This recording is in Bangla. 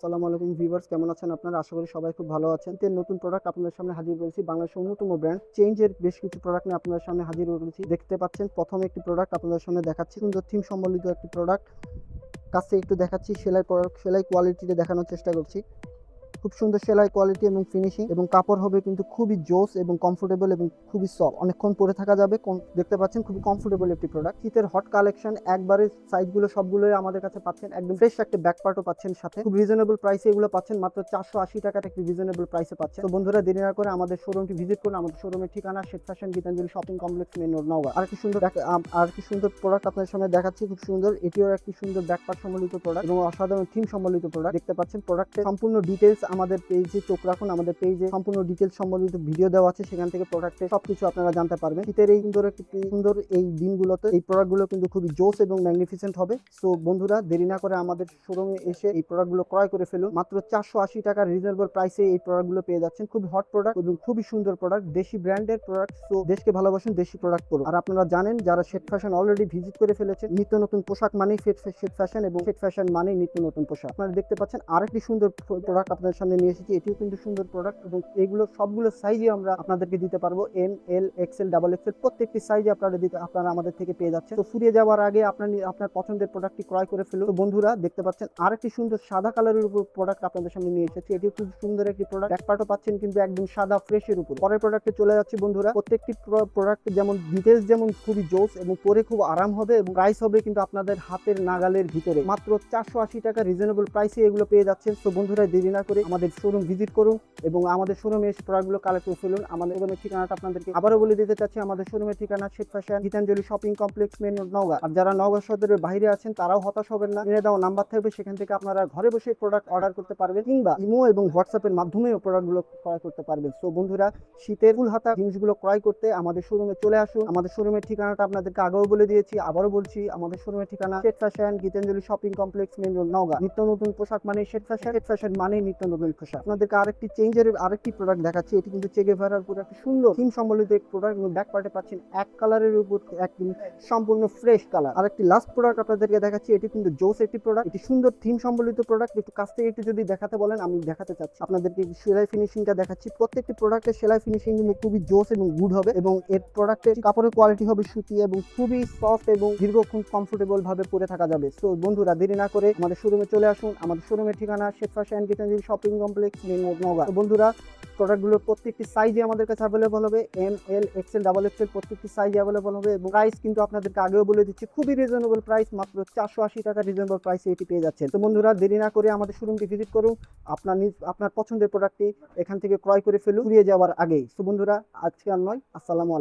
আসসালামু আলাইকুম ভিউয়ার্স, কেমন আছেন আপনারা? আশা করি সবাই খুব ভালো আছেন। তো নতুন প্রোডাক্ট আপনাদের সামনে হাজির করেছি বাংলাদেশের অন্যতম ব্র্যান্ড চেঞ্জের বেশ কিছু প্রোডাক্ট নিয়ে আপনাদের সামনে হাজির করেছি দেখতে পাচ্ছেন প্রথম একটি প্রোডাক্ট আপনাদের সামনে দেখাচ্ছি। সুন্দর থিম সম্বলিত একটি প্রোডাক্ট কাছে একটু দেখাচ্ছি, সেলাই product- সেলাই কোয়ালিটিটা দেখানোর চেষ্টা করছি। খুব সুন্দর সেলাই কোয়ালিটি এবং ফিনিশিং এবং কাপড় হবে কিন্তু খুবই জোস এবং কমফোর্টেবল এবং খুবই সফট অনেকক্ষণ পরে থাকা যাবে দেখতে পাচ্ছেন খুবই কমফোর্টেবল একটি প্রোডাক্ট শীতের হট কালেকশন একবারে সাইজগুলো সবগুলোই আমাদের কাছে পাচ্ছেন, একদম ফ্রেশ একটা ব্যাক পার্টও পাচ্ছেন সাথে। খুব রিজনেবল প্রাইসে এগুলো পাচ্ছেন, মাত্র চারশো আশি টাকার একটি রিজনেবল প্রাইসে পাচ্ছেন। তো বন্ধুরা, দেরি না করে আমাদের শোরুমটি ভিজিট করুন। আমাদের শোরুমের ঠিকানা Sheikh fashion Gitanjali shopping complex main road Naogaon. আর কি সুন্দর আর কি সুন্দর প্রোডাক্ট আপনাদের সামনে দেখাচ্ছি, খুব সুন্দর। এটিও একটি সুন্দর ব্যাক পার্ট সম্বলিত প্রোডাক্ট এবং অসাধারণ থিম সম্বলিত প্রোডাক্ট দেখতে পাচ্ছেন প্রোডাক্টের সম্পূর্ণ ডিটেলস আমাদের পেজে চোখ রাখুন, আমাদের পেজে সম্পূর্ণ ডিটেলস সম্বন্ধিত ভিডিও দেওয়া আছে, সেখান থেকে প্রোডাক্টের সবকিছু আপনারা জানতে পারবেন। শীতের এই সুন্দর একটি সুন্দর এই দিনগুলোতে এই প্রোডাক্টগুলো কিন্তু খুবই জোস এবং ম্যাগনিফিসেন্ট হবে। সো বন্ধুরা, দেরি না করে আমাদের শোরুমে এসে এই প্রোডাক্টগুলো ক্রয় করে ফেলুন। মাত্র চারশো আশি টাকার রিজনেবল প্রাইসে এই প্রোডাক্টগুলো পেয়ে যাচ্ছেন। খুবই হট প্রোডাক্ট এবং খুবই সুন্দর প্রোডাক্ট দেশি ব্র্যান্ডের প্রোডাক্ট সো দেশকে ভালোবাসুন, দেশি প্রোডাক্ট করুন। আর আপনারা জানেন, যারা শেট ফ্যাশন অলরেডি ভিজিট করে ফেলেছেন, নিত্য নতুন পোশাক মানেই ফেট শেট ফ্যাশন এবং শেট ফ্যাশন মানেই নিত্য নতুন পোশাক। আপনারা দেখতে পাচ্ছেন, আরেকটি সুন্দর প্রোডাক্ট আপনাদের সামনে নিয়ে এসেছি। এটিও কিন্তু সুন্দর প্রোডাক্ট এবং এগুলো সবগুলো সাইজে আমরা আপনাদেরকে দিতে পারব। M L XL double XL প্রত্যেকটি সাইজে আপনারা দিতে, আপনারা আমাদের থেকে পেয়ে যাচ্ছেন। তো ফুরিয়ে যাওয়ার আগে আপনার আপনার পছন্দের প্রোডাক্টটি ক্রয় করে ফেলুন। তো বন্ধুরা, দেখতে পাচ্ছেন আরেকটি সুন্দর সাদা কালারের উপর প্রোডাক্ট আপনাদের সামনে নিয়ে এসেছি। এটিও খুব সুন্দর একটি প্রোডাক্ট এক পার্টও পাচ্ছেন কিন্তু একদম সাদা ফ্রেশের উপর। পরের প্রোডাক্টে চলে যাচ্ছে বন্ধুরা। প্রত্যেকটি প্রোডাক্ট যেমন ডিটেলস যেমন খুবই জোস এবং পরে খুব আরাম হবে এবং প্রাইস হবে কিন্তু আপনাদের হাতের নাগালের ভিতরে। মাত্র চারশো আশি টাকা রিজনেবল প্রাইসে এগুলো পেয়ে যাচ্ছেন। তো বন্ধুরা, দেরি না করে আমাদের শোরুম ভিজিট করুন এবং আমাদের শোরুমে এসে প্রোডাক্টগুলো কালেক্ট করে ফেলুন। আমাদের শোরুমের ঠিকানাটা আপনাদেরকে আবারও বলে দিতে চাচ্ছি, আমাদের শোরুমের ঠিকানা Sheikh fashion Gitanjali shopping complex main Naogaon. আর যারা নওগাঁ সদরের বাইরে আছেন, তারাও হতাশ হবেন না। এনে দেওয়া নাম্বার থাকবে, সেখান থেকে আপনারা ঘরে বসে প্রোডাক্ট অর্ডার করতে পারবেন কিংবা ইমো এবং হোয়াটসঅ্যাপের মাধ্যমেও প্রোডাক্টগুলো ক্রয় করতে পারবেন। সো বন্ধুরা, শীতের ফুল হাতা জিনিসগুলো ক্রয় করতে আমাদের শোরুমে চলে আসুন। আমাদের শোরুমের ঠিকানাটা আপনাদেরকে আগেও বলে দিয়েছি, আবারও বলছি, আমাদের শোরুমের ঠিকানা Sheikh fashion Gitanjali shopping complex main Naogaon. নিত্য নতুন পোশাক মানে শেখ ফ্যাশন শেখ ফ্যাশন মানে নিত্য নতুন পোশাক। আপনাদেরকে আরেকটি চেঞ্জের আরেকটি প্রোডাক্ট দেখাচ্ছি। এটি কিন্তু চেগে ভেড়ার পুরো একটা সুন্দর থিম সম্বলিত প্রোডাক্ট এবং ব্যাক পার্টে পাচ্ছেন এক কালারের উপর একদম সম্পূর্ণ ফ্রেশ কালার আরেকটি লাস্ট প্রোডাক্ট আপনাদেরকে দেখাচ্ছি, এটি কিন্তু জোস একটি প্রোডাক্ট এটি সুন্দর থিম সম্বলিত প্রোডাক্ট একটু কাছ থেকে একটু যদি দেখাতে বলেন, আমি দেখাতে চাচ্ছি। আপনাদেরকে সেলাই ফিনিশিংটা দেখাচ্ছি। প্রত্যেকটি প্রোডাক্টের সেলাই ফিনিশিং কিন্তু খুবই জোস এবং গুড হবে এবং এর প্রোডাক্টের কাপড়ের কোয়ালিটি হবে সুতি এবং খুবই সফট এবং দীর্ঘক্ষণ কমফোর্টেবল ভাবে পরে থাকা যাবে। তো বন্ধুরা, দেরি না করে আমাদের শোরুমে চলে আসুন। আমাদের শোরুমের ঠিকানা Sheikh fashion Gitanjali shopping complex main বন্ধুরা প্রোডাক্টগুলোর প্রত্যেকটি সাইজে আমাদের কাছে অ্যাভেলেবল হবে। M L XL double XL প্রত্যেকটি সাইজে অ্যাভেলেবল হবে এবং প্রাইস কিন্তু আপনাদেরকে আগেও বলে দিচ্ছি, খুবই রিজনেবল প্রাইস মাত্র চারশো আশি টাকা রিজনেবল প্রাইসে এটি পেয়ে যাচ্ছেন। তো বন্ধুরা, দেরি না করে আমাদের শোরুমটি ভিজিট করুন, আপনার নিজ, আপনার পছন্দের প্রোডাক্টটি এখান থেকে ক্রয় করে ফেলুন ঘুরিয়ে যাওয়ার আগেই। তো বন্ধুরা, আজকে আর নয়, আসসালামু আলাইকুম।